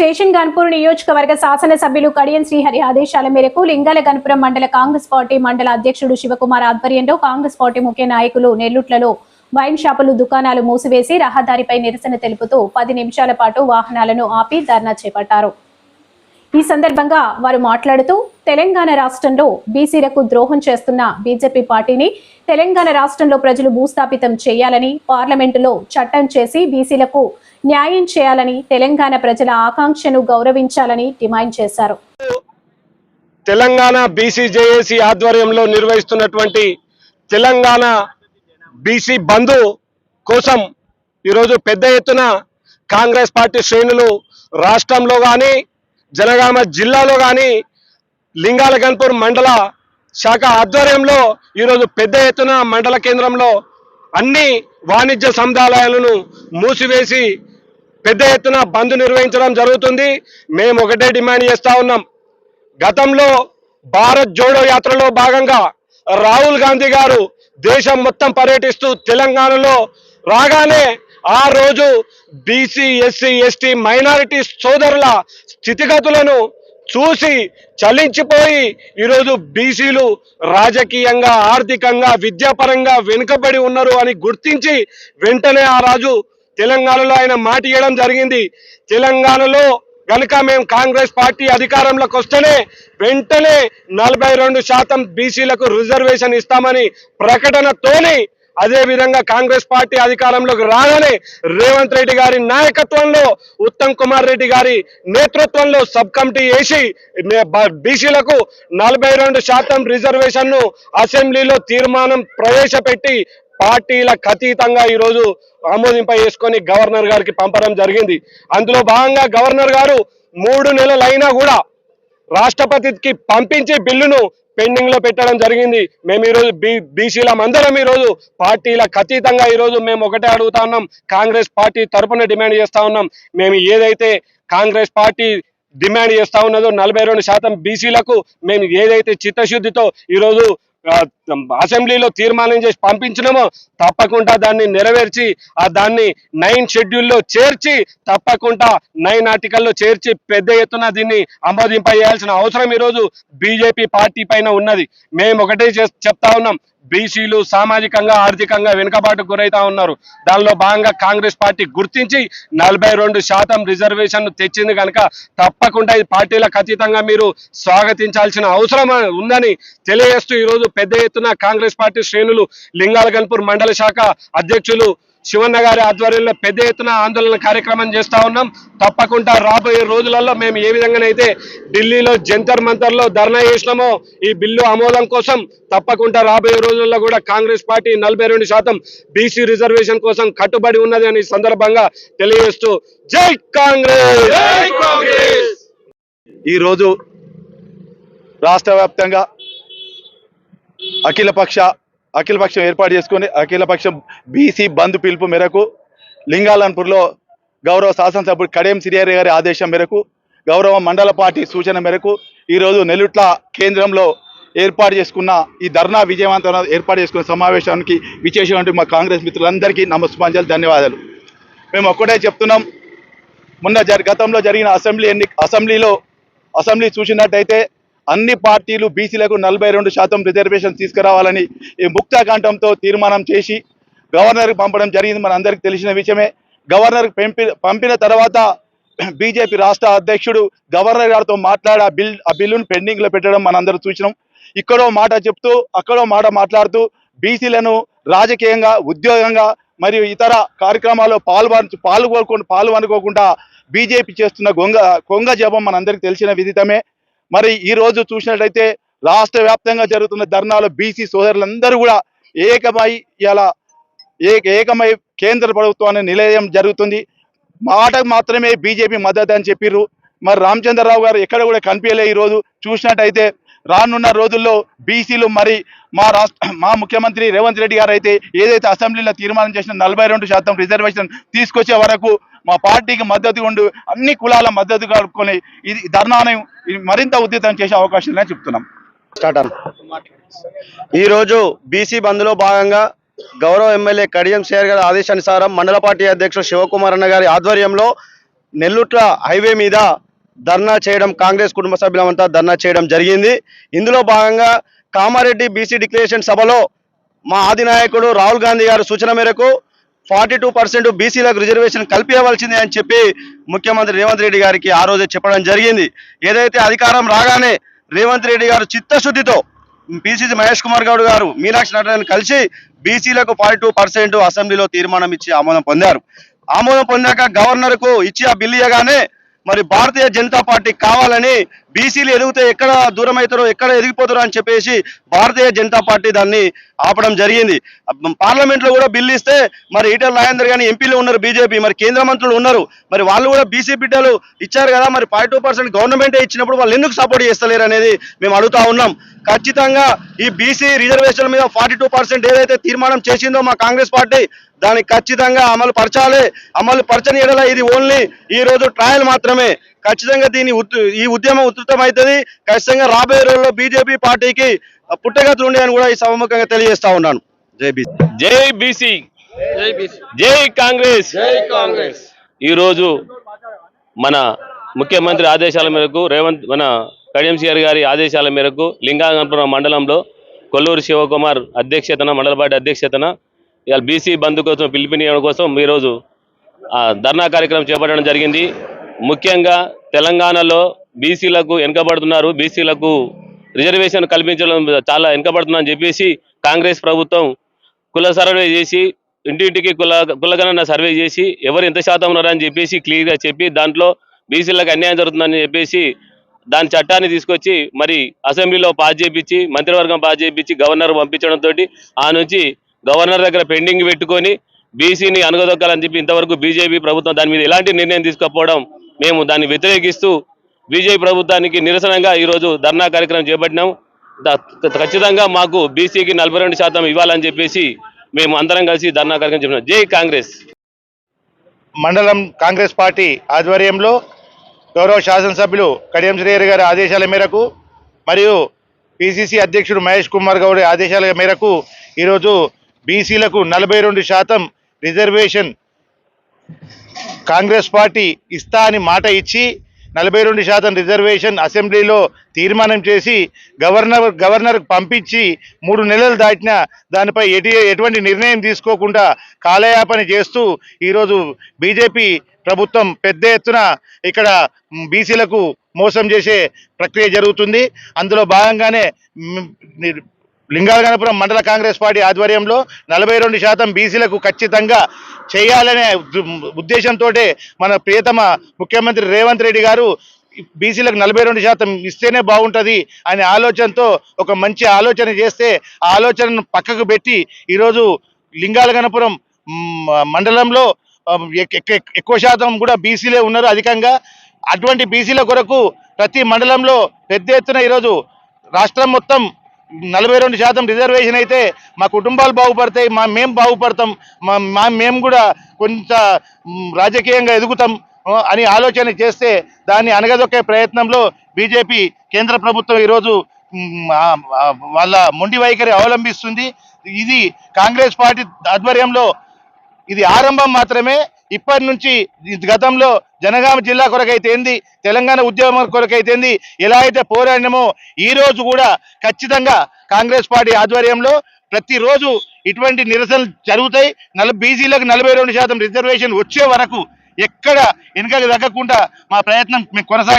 Station Ghanpur నియోజకవర్గ శాసనసభ్యులు కడియం శ్రీహరి ఆదేశాల మేరకు లింగాల గన్పురం మండల కాంగ్రెస్ పార్టీ మండల అధ్యక్షుడు శివకుమార్ ఆధ్వర్యంలో కాంగ్రెస్ పార్టీ ముఖ్య నాయకులు నెల్లుట్లలో వైన్ షాపులు దుకాణాలు మూసివేసి రహదారిపై నిరసన తెలుపుతూ పది నిమిషాల పాటు వాహనాలను ఆపి ధర్నా చేపట్టారు. ఈ సందర్భంగా వారు మాట్లాడుతూ తెలంగాణ రాష్ట్రంలో బీసీలకు ద్రోహం చేస్తున్న బీజేపీ పార్టీని తెలంగాణ రాష్ట్రంలో ప్రజలు భూస్థాపితం చేయాలని పార్లమెంటులో చట్టం చేసి బీసీలకు న్యాయం చేయాలని తెలంగాణ ప్రజల ఆకాంక్షను గౌరవించాలని డిమాండ్ చేశారు. తెలంగాణ బీసీ జేఏసీ ఆధ్వర్యంలో నిర్వహిస్తున్నటువంటి తెలంగాణ బీసీ బంధు కోసం ఈరోజు పెద్ద ఎత్తున కాంగ్రెస్ పార్టీ శ్రేణులు రాష్ట్రంలో కానీ జనగామ జిల్లాలో కానీ లింగాలగన్పూర్ మండల శాఖ ఆధ్వర్యంలో ఈరోజు పెద్ద ఎత్తున మండల కేంద్రంలో అన్ని వాణిజ్య సముదాయాలను మూసివేసి పెద్ద ఎత్తున బంద్ నిర్వహించడం జరుగుతుంది. మేము ఒకటే డిమాండ్ చేస్తా ఉన్నాం. గతంలో భారత్ జోడో యాత్రలో భాగంగా రాహుల్ గాంధీ గారు దేశం మొత్తం పర్యటిస్తూ తెలంగాణలో రాగానే ఆ రోజు బీసీ ఎస్సీ ఎస్టీ మైనారిటీ సోదరుల స్థితిగతులను చూసి చలించిపోయి ఈరోజు బీసీలు రాజకీయంగా ఆర్థికంగా విద్యాపరంగా వెనుకబడి ఉన్నారు అని గుర్తించి వెంటనే ఆ రాజు తెలంగాణలో ఆయన మాట ఇవ్వడం జరిగింది. తెలంగాణలో కనుక మేము కాంగ్రెస్ పార్టీ అధికారంలోకి వస్తేనే వెంటనే నలభై రెండు శాతం బీసీలకు రిజర్వేషన్ ఇస్తామని ప్రకటనతోనే అదే విధంగా కాంగ్రెస్ పార్టీ అధికారంలోకి రాగానే రేవంత్ రెడ్డి గారి నాయకత్వంలో ఉత్తమ్ కుమార్ రెడ్డి గారి నేతృత్వంలో సబ్ కమిటీ వేసి బీసీలకు నలభై రెండు శాతం రిజర్వేషన్ను అసెంబ్లీలో తీర్మానం ప్రవేశపెట్టి పార్టీలకు అతీతంగా ఈరోజు ఆమోదింప చేసుకొని గవర్నర్ గారికి పంపడం జరిగింది. అందులో భాగంగా గవర్నర్ గారు మూడు నెలలైనా కూడా రాష్ట్రపతికి పంపించి బిల్లును పెండింగ్లో పెట్టడం జరిగింది. మేము ఈరోజు బీ బీసీలం అందరం ఈరోజు. పార్టీలకు అతీతంగా ఈరోజు మేము ఒకటే అడుగుతా ఉన్నాం. కాంగ్రెస్ పార్టీ తరపున డిమాండ్ చేస్తా ఉన్నాం. మేము ఏదైతే కాంగ్రెస్ పార్టీ డిమాండ్ చేస్తా ఉన్నదో నలభై రెండు శాతం బీసీలకు మేము ఏదైతే చిత్తశుద్ధితో ఈరోజు అసెంబ్లీలో తీర్మానం చేసి పంపించినామో తప్పకుండా దాన్ని నెరవేర్చి ఆ దాన్ని నైన్ షెడ్యూల్లో చేర్చి తప్పకుండా నైన్ ఆర్టికల్లో చేర్చి పెద్ద ఎత్తున దీన్ని ఆమోదింప చేయాల్సిన అవసరం ఈరోజు బీజేపీ పార్టీ పైన ఉన్నది. మేము ఒకటే చెప్తా ఉన్నాం. బీసీలు సామాజికంగా ఆర్థికంగా వెనుకబాటు గురైతా ఉన్నారు. దానిలో భాగంగా కాంగ్రెస్ పార్టీ గుర్తించి నలభై రెండు శాతం రిజర్వేషన్ తెచ్చింది కనుక తప్పకుండా ఈ పార్టీలకు అతీతంగా మీరు స్వాగతించాల్సిన అవసరం ఉందని తెలియజేస్తూ ఈరోజు పెద్ద ఎత్తున కాంగ్రెస్ పార్టీ శ్రేణులు లింగాలగన్పూర్ మండల శాఖ అధ్యక్షులు శివన్న గారి ఆధ్వర్యంలో పెద్ద ఎత్తున ఆందోళన కార్యక్రమం చేస్తా ఉన్నాం. తప్పకుండా రాబోయే రోజులలో మేము ఏ విధంగానైతే ఢిల్లీలో జంతర్ మంతర్లో ధర్నా చేసినామో ఈ బిల్లు ఆమోదం కోసం తప్పకుండా రాబోయే రోజుల్లో కూడా కాంగ్రెస్ పార్టీ నలభై రెండు శాతం బీసీ రిజర్వేషన్ కోసం కట్టుబడి ఉన్నది అని ఈ సందర్భంగా తెలియజేస్తూ జై కాంగ్రెస్! జై కాంగ్రెస్! ఈరోజు రాష్ట్ర వ్యాప్తంగా అఖిలపక్ష అఖిలపక్షం ఏర్పాటు చేసుకుని అఖిలపక్షం బీసీ బంద్ పిలుపు మేరకు లింగాలన్పూర్లో గౌరవ శాసనసభ్యుడు కడేం సిరియారి గారి ఆదేశం మేరకు గౌరవ మండల పార్టీ సూచన మేరకు ఈరోజు నెల్లుట్ల కేంద్రంలో ఏర్పాటు చేసుకున్న ఈ ధర్నా విజయవంతం ఏర్పాటు చేసుకున్న సమావేశానికి విశేషమైన మా కాంగ్రెస్ మిత్రులందరికీ నమస్కారాలు ధన్యవాదాలు. మేము ఒక్కటే చెప్తున్నాం మొన్న గతంలో జరిగిన అసెంబ్లీ ఎన్ని అసెంబ్లీలో అసెంబ్లీ చూసినట్టయితే అన్ని పార్టీలు బీసీలకు నలభై రెండు శాతం రిజర్వేషన్ తీసుకురావాలని ఈ ముక్తాకాండంతో తీర్మానం చేసి గవర్నర్కి పంపడం జరిగింది. మన అందరికీ తెలిసిన విషయమే. గవర్నర్కి పంపి పంపిన తర్వాత బీజేపీ రాష్ట్ర అధ్యక్షుడు గవర్నర్ గారితో మాట్లాడి ఆ బిల్ ఆ బిల్లును పెండింగ్లో పెట్టడం మనందరూ చూసినాం. ఇక్కడో మాట చెప్తూ అక్కడో మాట మాట్లాడుతూ బీసీలను రాజకీయంగా ఉద్యోగంగా మరియు ఇతర కార్యక్రమాల్లో పాల్పంచు పాల్గొకుండా పాల్గొనుకోకుండా బీజేపీ చేస్తున్న గొంగ కొంగ జపం మనందరికీ తెలిసిన విదితమే. మరి ఈ రోజు చూసినట్లయితే రాష్ట్ర వ్యాప్తంగా జరుగుతున్న ధర్నాలో బీసీ సోదరులందరూ కూడా ఏకమై ఇలా ఏక ఏకమై కేంద్ర ప్రభుత్వాన్ని నిలయం జరుగుతుంది. మాటకు మాత్రమే బీజేపీ మద్దతు అని చెప్పిర్రు. మరి రామచంద్రరావు గారు ఎక్కడ కూడా కనిపించలే ఈ రోజు చూసినట్టయితే రానున్న రోజుల్లో బీసీలు మరి మా రాష్ట్ర మా ముఖ్యమంత్రి రేవంత్ రెడ్డి గారు అయితే ఏదైతే అసెంబ్లీలో తీర్మానం చేసిన నలభై రెండు శాతం రిజర్వేషన్ తీసుకొచ్చే వరకు మా పార్టీకి మద్దతు ఉండు అన్ని కులాల మద్దతు కలుపుకొని ఇది ధర్నాను మరింత ఉధృతం చేసే అవకాశం చెప్తున్నాం. ఈరోజు బీసీ బంద్లో భాగంగా గౌరవ ఎమ్మెల్యే కడియం శేర్ గారి ఆదేశానుసారం మండల పార్టీ అధ్యక్షుడు శివకుమార్ అన్న గారి ఆధ్వర్యంలో నెల్లుట్ల హైవే మీద ధర్నా చేయడం కాంగ్రెస్ కుటుంబ సభ్యులమంతా ధర్నా చేయడం జరిగింది. ఇందులో భాగంగా కామారెడ్డి బీసీ డిక్లరేషన్ సభలో మా ఆదినాయకుడు రాహుల్ గాంధీ గారి సూచన మేరకు ఫార్టీ టూ పర్సెంట్ బీసీలకు రిజర్వేషన్ కల్పించవలసిందే అని చెప్పి ముఖ్యమంత్రి రేవంత్ రెడ్డి గారికి ఆ రోజే చెప్పడం జరిగింది. ఏదైతే అధికారం రాగానే రేవంత్ రెడ్డి గారు చిత్తశుద్ధితో పిసిసి మహేష్ కుమార్ గౌడ్ గారు మీనాక్షి నటరాజన్ కలిసి బీసీలకు ఫార్టీ టూ పర్సెంట్ అసెంబ్లీలో తీర్మానం ఇచ్చి ఆమోదం పొందారు. ఆమోదం పొందాక గవర్నర్కు ఇచ్చి ఆ బిల్లు ఇవ్వగానే మరి భారతీయ జనతా పార్టీ కావాలని బీసీలు ఎదిగితే ఎక్కడ దూరం అవుతారో ఎక్కడ ఎదిగిపోతారో అని చెప్పేసి భారతీయ జనతా పార్టీ దాన్ని ఆపడం జరిగింది. పార్లమెంట్లో కూడా బిల్లు ఇస్తే మరి ఈటల రాజేందర్ గాని ఎంపీలు ఉన్నారు బీజేపీ మరి కేంద్ర మంత్రులు ఉన్నారు. మరి వాళ్ళు కూడా బీసీ బిడ్డలు ఇచ్చారు కదా మరి ఫార్టీ టూ పర్సెంట్ ఇచ్చినప్పుడు వాళ్ళు ఎందుకు సపోర్ట్ చేస్తలేరు అనేది మేము అడుగుతా ఉన్నాం. ఖచ్చితంగా ఈ బీసీ రిజర్వేషన్ మీద ఫార్టీ టూ పర్సెంట్ ఏదైతే తీర్మానం చేసిందో మా కాంగ్రెస్ పార్టీ దాన్ని ఖచ్చితంగా అమలు పరచాలి. అమలు పరచని ఎడల ఇది ఓన్లీ ఈ రోజు ట్రయల్ మాత్రమే. ఖచ్చితంగా దీని ఈ ఉద్యమం ఉధృతం అవుతుంది ఖచ్చితంగా రాబోయే రోజుల్లో బీజేపీ పార్టీకి పుట్టగతులు ఉన్నాయని కూడా ఈ సభముఖంగా తెలియజేస్తా ఉన్నాను. జై బీసీ. జై బీసీ. జై కాంగ్రెస్. జై కాంగ్రెస్. ఈ రోజు మన ముఖ్యమంత్రి ఆదేశాల మేరకు రేవంత్ మన కడియం సిఆర్ గారి ఆదేశాల మేరకు లింగాంగపురం మండలంలో కొల్లూరు శివకుమార్ అధ్యక్షతన మండల పార్టీ అధ్యక్షతన ఇవాళ బీసీ బంధు కోసం పిలుపునియడం కోసం ఈరోజు ఆ, ధర్నా కార్యక్రమం చేపట్టడం జరిగింది. ముఖ్యంగా తెలంగాణలో బీసీలకు వెనుకబడుతున్నారు. బీసీలకు రిజర్వేషన్ కల్పించడం చాలా వెనుకబడుతుందని చెప్పేసి కాంగ్రెస్ ప్రభుత్వం కుల సర్వే చేసి ఇంటింటికి కుల కులగణన సర్వే చేసి ఎవరు ఎంత శాతం ఉన్నారని చెప్పేసి క్లియర్గా చెప్పి దాంట్లో బీసీలకు అన్యాయం జరుగుతుందని చెప్పేసి దాని చట్టాన్ని తీసుకొచ్చి మరి అసెంబ్లీలో పాస్ చేపించి మంత్రివర్గం పాస్ చేపించి గవర్నర్ పంపించడంతో ఆ నుంచి గవర్నర్ దగ్గర పెండింగ్ పెట్టుకొని బీసీని అనగదొక్కాలని చెప్పి ఇంతవరకు బీజేపీ ప్రభుత్వం దాని మీద ఎలాంటి నిర్ణయం తీసుకోకపోవడం మేము దాన్ని వ్యతిరేకిస్తూ బీజేపీ ప్రభుత్వానికి నిరసనగా ఈరోజు ధర్నా కార్యక్రమం చేపట్టినాం. ఖచ్చితంగా మాకు బీసీకి నలభై రెండు శాతం ఇవ్వాలని చెప్పేసి మేము అందరం కలిసి ధర్నా కార్యక్రమం చెప్పినాం జై కాంగ్రెస్. మండలం కాంగ్రెస్ పార్టీ ఆధ్వర్యంలో గౌరవ శాసనసభ్యులు కడియం శ్రీహరి గారి ఆదేశాల మేరకు మరియు పిసిసి అధ్యక్షుడు మహేష్ కుమార్ గౌడ్ ఆదేశాల మేరకు ఈరోజు బీసీలకు నలభై రెండు శాతం రిజర్వేషన్ కాంగ్రెస్ పార్టీ ఇస్తా అని మాట ఇచ్చి నలభై రెండు శాతం రిజర్వేషన్ అసెంబ్లీలో తీర్మానం చేసి గవర్నర్ గవర్నర్కు పంపించి మూడు నెలలు దాటినా దానిపై ఎటు ఎటువంటి నిర్ణయం తీసుకోకుండా కాలయాపన చేస్తూ ఈరోజు బీజేపీ ప్రభుత్వం పెద్ద ఎత్తున ఇక్కడ బీసీలకు మోసం చేసే ప్రక్రియ జరుగుతుంది. అందులో భాగంగానే లింగాలగనపురం మండల కాంగ్రెస్ పార్టీ ఆధ్వర్యంలో నలభై రెండు శాతం బీసీలకు ఖచ్చితంగా చేయాలనే ఉద్దేశంతో మన ప్రియతమ ముఖ్యమంత్రి రేవంత్ రెడ్డి గారు బీసీలకు నలభై రెండు శాతం ఇస్తేనే బాగుంటుంది అనే ఆలోచనతో ఒక మంచి ఆలోచన చేస్తే ఆ ఆలోచనను పక్కకు పెట్టి ఈరోజు లింగాలగనపురం మండలంలో ఎక్- ఎక్కువ శాతం కూడా బీసీలే ఉన్నారు అధికంగా. అటువంటి బీసీల కొరకు ప్రతి మండలంలో పెద్ద ఎత్తున ఈరోజు రాష్ట్రం మొత్తం నలభై రెండు శాతం రిజర్వేషన్ అయితే మా కుటుంబాలు బాగుపడతాయి మా మేము బాగుపడతాం మా మా మేము కూడా కొంత రాజకీయంగా ఎదుగుతాం అని ఆలోచన చేస్తే దాన్ని అనగదొక్కే ప్రయత్నంలో బీజేపీ కేంద్ర ప్రభుత్వం ఈరోజు వాళ్ళ మొండి వైఖరి అవలంబిస్తుంది. ఇది కాంగ్రెస్ పార్టీ ఆధ్వర్యంలో ఇది ఆరంభం మాత్రమే. ఇప్పటి నుంచి గతంలో జనగామ జిల్లా కొరకైతే ఏంది? తెలంగాణ ఉద్యమం కొరకైతే ఏంది? ఎలా అయితే పోరాడినమో ఈ రోజు కూడా ఖచ్చితంగా కాంగ్రెస్ పార్టీ ఆధ్వర్యంలో ప్రతిరోజు ఇటువంటి నిరసనలు జరుగుతాయి. నల బీసీలకు నలభై రెండు శాతం రిజర్వేషన్ వచ్చే వరకు ఎక్కడ వెనుకకు తగ్గకుండా మా ప్రయత్నం మేము కొనసాగి